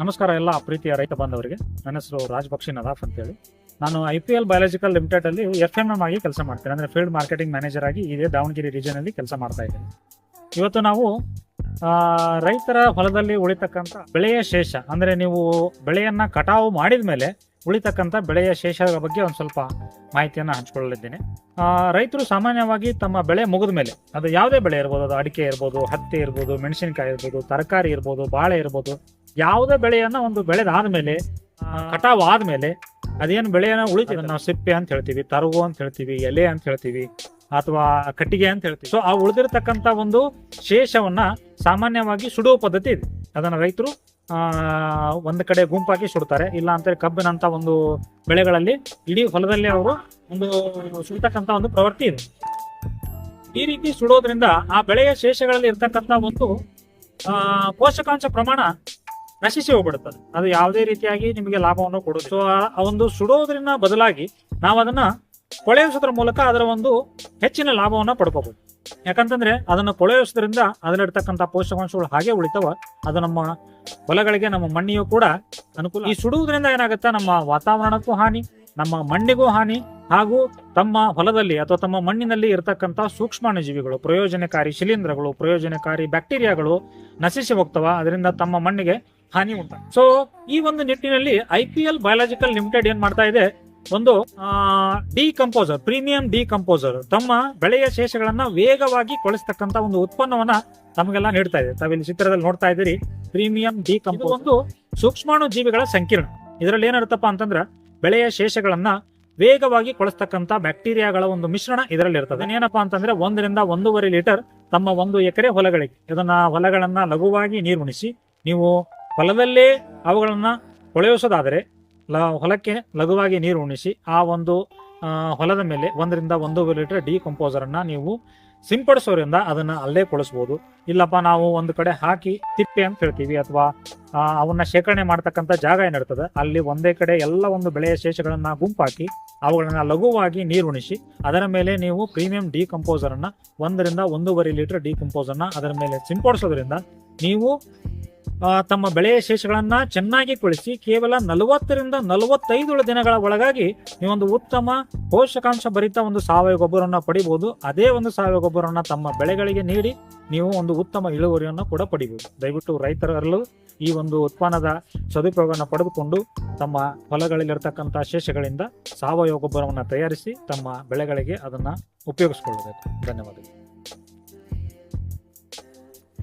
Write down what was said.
ನಮಸ್ಕಾರ ಎಲ್ಲ ಪ್ರೀತಿಯ ರೈತ ಬಾಂಧವರಿಗೆ. ನನ್ನ ಹೆಸರು ರಾಜ್ ಬಕ್ಷಿ ನದಾಫ್ ಅಂತೇಳಿ. ನಾನು I P L biological limited ಅಲ್ಲಿ ಎಫ್ ಎಂ ಎಂ ಆಗಿ ಕೆಲಸ ಮಾಡ್ತೇನೆ. ಅಂದ್ರೆ ಫೀಲ್ಡ್ ಮಾರ್ಕೆಟಿಂಗ್ ಮ್ಯಾನೇಜರ್ ಆಗಿ ಇದೇ ದಾವಣಗೆರೆ ರೀಜನ್ ಅಲ್ಲಿ ಕೆಲಸ ಮಾಡ್ತಾ ಇದ್ದೇನೆ. ಇವತ್ತು ನಾವು ರೈತರ ಹೊಲದಲ್ಲಿ ಉಳಿತಕ್ಕಂಥ ಬೆಳೆಯ ಶೇಷ, ಅಂದ್ರೆ ನೀವು ಬೆಳೆಯನ್ನ ಕಟಾವು ಮಾಡಿದ ಮೇಲೆ ಉಳಿತಕ್ಕಂಥ ಬೆಳೆಯ ಶೇಷಗಳ ಬಗ್ಗೆ ಒಂದು ಸ್ವಲ್ಪ ಮಾಹಿತಿಯನ್ನು ಹಂಚಿಕೊಳ್ಳಲಿದ್ದೇನೆ. ಆ, ರೈತರು ಸಾಮಾನ್ಯವಾಗಿ ತಮ್ಮ ಬೆಳೆ ಮುಗಿದ ಮೇಲೆ ಅದು ಯಾವುದೇ ಬೆಳೆ ಇರ್ಬೋದು ಅದು ಅಡಿಕೆ ಇರ್ಬೋದು ಹತ್ತಿ ಇರ್ಬೋದು ಮೆಣಸಿನಕಾಯಿ ಇರ್ಬೋದು ತರಕಾರಿ ಇರ್ಬೋದು ಬಾಳೆ ಇರ್ಬೋದು ಯಾವುದೇ ಬೆಳೆಯನ್ನ ಒಂದು ಬೆಳೆದಾದ ಮೇಲೆ ಕಟಾವು ಆದಮೇಲೆ ಅದೇನು ಬೆಳೆಯನ್ನ ಉಳಿತೀವಿ ನಾವು ಸಿಪ್ಪೆ ಅಂತ ಹೇಳ್ತೀವಿ ತರುವು ಅಂತ ಹೇಳ್ತೀವಿ ಎಲೆ ಅಂತ ಹೇಳ್ತೀವಿ ಅಥವಾ ಕಟ್ಟಿಗೆ ಅಂತ ಹೇಳ್ತೀವಿ. ಸೊ ಆ ಉಳಿದಿರತಕ್ಕಂಥ ಒಂದು ಶೇಷವನ್ನ ಸಾಮಾನ್ಯವಾಗಿ ಸುಡುವ ಪದ್ಧತಿ ಇದೆ. ಅದನ್ನು ರೈತರು ಒಂದು ಕಡೆ ಗುಂಪಾಗಿ ಸುಡ್ತಾರೆ. ಇಲ್ಲ ಅಂತ ಕಬ್ಬಿನಂತ ಒಂದು ಬೆಳೆಗಳಲ್ಲಿ ಇಡೀ ಹೊಲದಲ್ಲಿ ಅವರು ಒಂದು ಸುಡ್ತಕ್ಕಂತ ಒಂದು ಪ್ರವೃತ್ತಿ ಇದೆ. ಈ ರೀತಿ ಸುಡೋದ್ರಿಂದ ಆ ಬೆಳೆಯ ಶೇಷಗಳಲ್ಲಿ ಇರ್ತಕ್ಕಂತ ಒಂದು ಆ, ಪೋಷಕಾಂಶ ಪ್ರಮಾಣ ನಶಿಸಿ ಹೋಗ್ಬಿಡುತ್ತದೆ. ಅದು ಯಾವುದೇ ರೀತಿಯಾಗಿ ನಿಮಗೆ ಲಾಭವನ್ನು ಕೊಡುತ್ತೆ. ಸೊ ಆ ಒಂದು ಸುಡೋದ್ರಿಂದ ಬದಲಾಗಿ ನಾವು ಅದನ್ನ ಕೊಳೆಯಿಸೋದ್ರ ಮೂಲಕ ಅದರ ಒಂದು ಹೆಚ್ಚಿನ ಲಾಭವನ್ನ ಪಡ್ಕೋಬಹುದು ಯಾಕಂತಂದ್ರೆ ಅದನ್ನ ಕೊಳೆಯಿಸೋದ್ರಿಂದ ಅದರಲ್ಲಿರ್ತಕ್ಕಂಥ ಪೋಷಕಾಂಶಗಳು ಹಾಗೆ ಉಳಿತಾವ. ಅದು ನಮ್ಮ ಹೊಲಗಳಿಗೆ, ನಮ್ಮ ಮಣ್ಣಿಗೂ ಕೂಡ ಅನುಕೂಲ. ಈ ಸುಡುವುದರಿಂದ ಏನಾಗುತ್ತಾ? ನಮ್ಮ ವಾತಾವರಣಕ್ಕೂ ಹಾನಿ, ನಮ್ಮ ಮಣ್ಣಿಗೂ ಹಾನಿ, ಹಾಗೂ ತಮ್ಮ ಹೊಲದಲ್ಲಿ ಅಥವಾ ತಮ್ಮ ಮಣ್ಣಿನಲ್ಲಿ ಇರತಕ್ಕಂಥ ಸೂಕ್ಷ್ಮಾಣುಜೀವಿಗಳು, ಪ್ರಯೋಜನಕಾರಿ ಶಿಲೀಂಧ್ರಗಳು, ಪ್ರಯೋಜನಕಾರಿ ಬ್ಯಾಕ್ಟೀರಿಯಾಗಳು ನಶಿಸಿ ಹೋಗ್ತವ. ಅದರಿಂದ ತಮ್ಮ ಮಣ್ಣಿಗೆ ಹಾನಿ ಉಂಟ. ಸೊ ಈ ಒಂದು ನಿಟ್ಟಿನಲ್ಲಿ I P L biological limited ಏನ್ ಮಾಡ್ತಾ ಇದೆ? ಒಂದು ಡಿಕಂಪೋಸರ್ ಪ್ರೀಮಿಯಂ ಡಿಕಂಪೋಸರ್ ತಮ್ಮ ಬೆಳೆಯ ಶೇಷಗಳನ್ನ ವೇಗವಾಗಿ ಕೊಳಿಸ್ತಕ್ಕಂತ ಒಂದು ಉತ್ಪನ್ನವನ್ನ ತಮಗೆಲ್ಲ ನೀಡ್ತಾ ಇದೆ. ತಾವಿಲ್ಲಿ ಚಿತ್ರದಲ್ಲಿ ನೋಡ್ತಾ ಇದ್ದೀರಿ ಪ್ರೀಮಿಯಂ ಡಿಕಂಪೋಸ್ ಒಂದು ಸೂಕ್ಷ್ಮಾಣು ಜೀವಿಗಳ ಸಂಕೀರ್ಣ. ಇದರಲ್ಲಿ ಏನಿರುತ್ತಪ್ಪ ಅಂತಂದ್ರ, ಬೆಳೆಯ ಶೇಷಗಳನ್ನ ವೇಗವಾಗಿ ಕೊಳಿಸ್ತಕ್ಕಂತ ಬ್ಯಾಕ್ಟೀರಿಯಾಗಳ ಒಂದು ಮಿಶ್ರಣ ಇದರಲ್ಲಿ ಇರ್ತದೆ. ಏನಪ್ಪಾ ಅಂತಂದ್ರೆ, ಒಂದರಿಂದ ಒಂದೂವರೆ ಲೀಟರ್ ತಮ್ಮ ಒಂದು ಎಕರೆ ಹೊಲಗಳಿಗೆ. ಇದನ್ನ ಹೊಲಗಳನ್ನ ಲಘುವಾಗಿ ನೀರುಣಿಸಿ, ನೀವು ಹೊಲದಲ್ಲೇ ಅವುಗಳನ್ನ ಕೊಳೆಯೋಸೋದಾದರೆ ಲ ಹೊಲಕ್ಕೆ ಲಘುವಾಗಿ ನೀರು ಉಣಿಸಿ ಆ ಒಂದು ಹೊಲದ ಮೇಲೆ ಒಂದರಿಂದ ಒಂದೂವರೆ ಲೀಟರ್ ಡಿ ಕಂಪೋಸರ್ ಅನ್ನ ನೀವು ಸಿಂಪಡಿಸೋದ್ರಿಂದ ಅದನ್ನ ಅಲ್ಲೇ ಕೊಳಿಸ್ಬೋದು. ಇಲ್ಲಪ್ಪ, ನಾವು ಒಂದು ಕಡೆ ಹಾಕಿ ತಿಪ್ಪೆ ಅಂತ ಹೇಳ್ತೀವಿ ಅಥವಾ ಅವನ್ನ ಶೇಖರಣೆ ಮಾಡ್ತಕ್ಕಂಥ ಜಾಗ ಏನಿರ್ತದೆ, ಅಲ್ಲಿ ಒಂದೇ ಕಡೆ ಎಲ್ಲ ಒಂದು ಬೆಳೆಯ ಶೇಷಗಳನ್ನ ಗುಂಪಾಕಿ ಅವುಗಳನ್ನ ಲಘುವಾಗಿ ನೀರು ಉಣಿಸಿ ಅದರ ಮೇಲೆ ನೀವು ಪ್ರೀಮಿಯಂ ಡಿ ಕಂಪೋಸರ್ ಅನ್ನ ಒಂದರಿಂದ ಒಂದೂವರೆ ಲೀಟರ್ ಡಿ ಕಂಪೋಸರ್ನ ಅದರ ಮೇಲೆ ಸಿಂಪಡಿಸೋದ್ರಿಂದ ನೀವು ತಮ್ಮ ಬೆಳೆಯ ಶೇಷಗಳನ್ನ ಚೆನ್ನಾಗಿ ಕೊಳಿಸಿ ಕೇವಲ ನಲವತ್ತರಿಂದ ನಲವತ್ತೈದು ದಿನಗಳ ಒಳಗಾಗಿ ನೀವೊಂದು ಉತ್ತಮ ಪೋಷಕಾಂಶ ಭರಿತ ಒಂದು ಸಾವಯವ ಗೊಬ್ಬರವನ್ನು ಪಡಿಬಹುದು. ಅದೇ ಒಂದು ಸಾವಯವ ಗೊಬ್ಬರವನ್ನು ತಮ್ಮ ಬೆಳೆಗಳಿಗೆ ನೀಡಿ ನೀವು ಒಂದು ಉತ್ತಮ ಇಳುವರಿಯನ್ನು ಕೂಡ ಪಡಿಬಹುದು. ದಯವಿಟ್ಟು ರೈತರಲ್ಲೂ ಈ ಒಂದು ಉತ್ಪನ್ನದ ಸದುಪಯೋಗವನ್ನು ಪಡೆದುಕೊಂಡು ತಮ್ಮ ಹೊಲಗಳಲ್ಲಿರ್ತಕ್ಕಂಥ ಶೇಷಗಳಿಂದ ಸಾವಯವ ಗೊಬ್ಬರವನ್ನು ತಯಾರಿಸಿ ತಮ್ಮ ಬೆಳೆಗಳಿಗೆ ಅದನ್ನು ಉಪಯೋಗಿಸ್ಕೊಳ್ಬೇಕು ಧನ್ಯವಾದಗಳು.